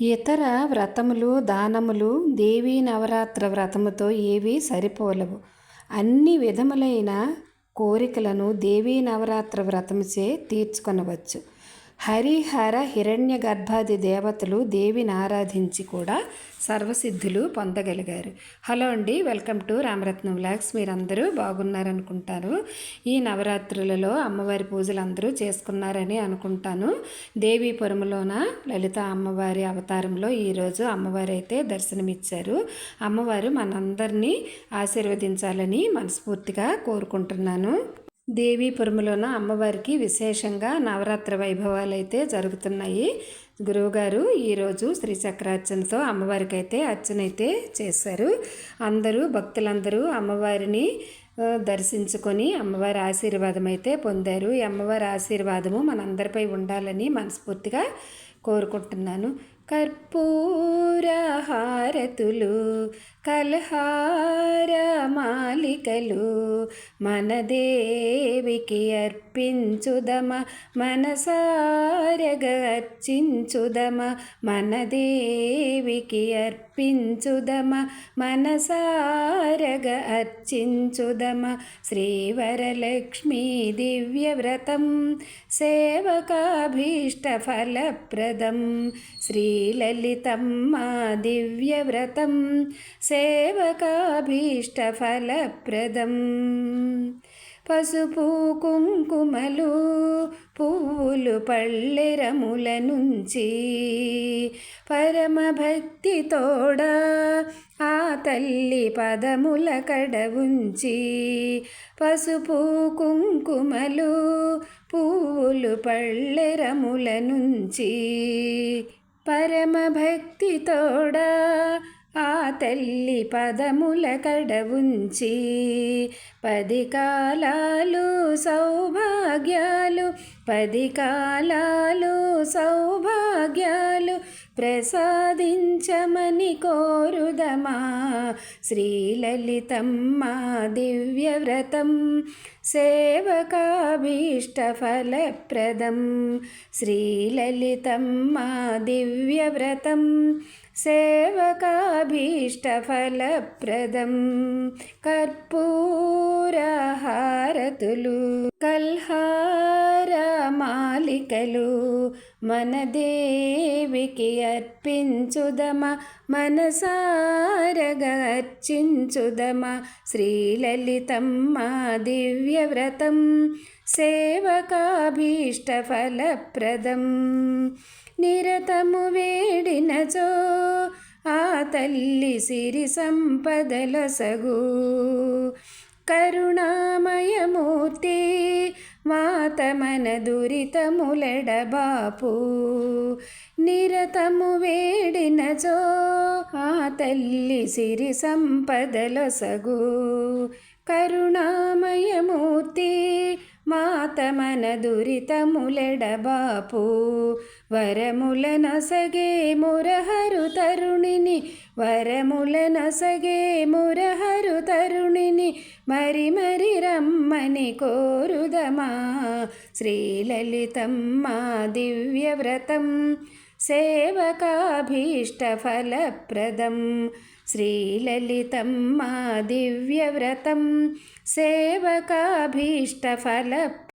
ఇతర వ్రతములు దానములు దేవీ నవరాత్ర వ్రతముతో ఏవీ సరిపోలవు. అన్ని విధములైన కోరికలను దేవీ నవరాత్ర వ్రతముచే తీర్చుకొనవచ్చు. హరిహర హిరణ్య గర్భాది దేవతలు దేవిని ఆరాధించి కూడా సర్వసిద్ధులు పొందగలిగారు. హలో అండి వెల్కమ్ టు రామరత్నం వ్లాగ్స్. మీరందరూ బాగున్నారనుకుంటారు ఈ నవరాత్రులలో అమ్మవారి పూజలు అందరూ చేసుకున్నారని అనుకుంటాను. దేవీపురంలోన లలిత అమ్మవారి అవతారంలో ఈరోజు అమ్మవారు అయితే దర్శనమిచ్చారు. అమ్మవారు మనందరినీ ఆశీర్వదించాలని మనస్ఫూర్తిగా కోరుకుంటున్నాను. దేవీపురములోన అమ్మవారికి విశేషంగా నవరాత్రి వైభవాలు అయితే జరుగుతున్నాయి. గురువుగారు ఈరోజు శ్రీచక్రార్చనతో అమ్మవారికి అయితే అర్చనైతే చేశారు. అందరూ భక్తులందరూ అమ్మవారిని దర్శించుకొని అమ్మవారి ఆశీర్వాదం అయితే పొందారు. ఈ అమ్మవారి ఆశీర్వాదము మనందరిపై ఉండాలని మనస్ఫూర్తిగా కోరుకుంటున్నాను. కర్పూరహారతులు కల్హార మాలికలు మన దేవికి అర్పించుదమ మనసారగ అర్చించుదమ మన దేవికి అర్పించుదమ మనసారగ అర్చించుదమ శ్రీవరలక్ష్మీ దివ్యవ్రతం సేవకాభీష్టఫలప్రదం శ్రీ లలితమ్మ దివ్యవ్రతం సేవకాభీష్టఫలప్రదం. పసుపు కుంకుమలు పువ్వులు పళ్ళెరముల నుంచి పరమభక్తి తోడ ఆ తల్లి పదముల కడవుంచి పసుపు కుంకుమలు పువ్వులు పళ్ళెరముల నుంచి పరమభక్తి తోడ ఆ తల్లి పదముల కడవుంచి పది కాలాలు సౌభాగ్యాలు పది కాలాలు సౌభాగ్యాలు ప్రసాదించమని కోరుదమా? శ్రీలలితమ్మ దివ్యవ్రతం సేవకాభీష్టఫలప్రదం శ్రీలలితమ్మ దివ్యవ్రతం సేవకాభీష్టఫలప్రదం. కర్పూరహారతులు కల్హారమాలికలు మన దేవికి అర్పించుదమ మనసారగా అర్చించుదమ శ్రీలలితమ్మ దివ్యవ్రతం. సేవకాభీష్టఫలప్రదం. నిరతము వేడినచో ఆ తల్లి సిరి సంపదలసగు. కరుణామయమూర్తి మాతమన దురితములెడబాపు. నిరతము వేడినచో ఆ తల్లి సిరి సంపదలసగు. కరుణామయమూర్తి మాతమన దురితములెడబాపు వరముల నసగే మురహరు తరుణిని వరముల నసగే మురహరు తరుణిని మరి మరి రమ్మని కోరుదమా. శ్రీలలితమ్మ దివ్యవ్రతం सेवकाभीष्टफलप्रदं श्रीललितं मा दिव्यव्रतं सेवकाभीष्टफल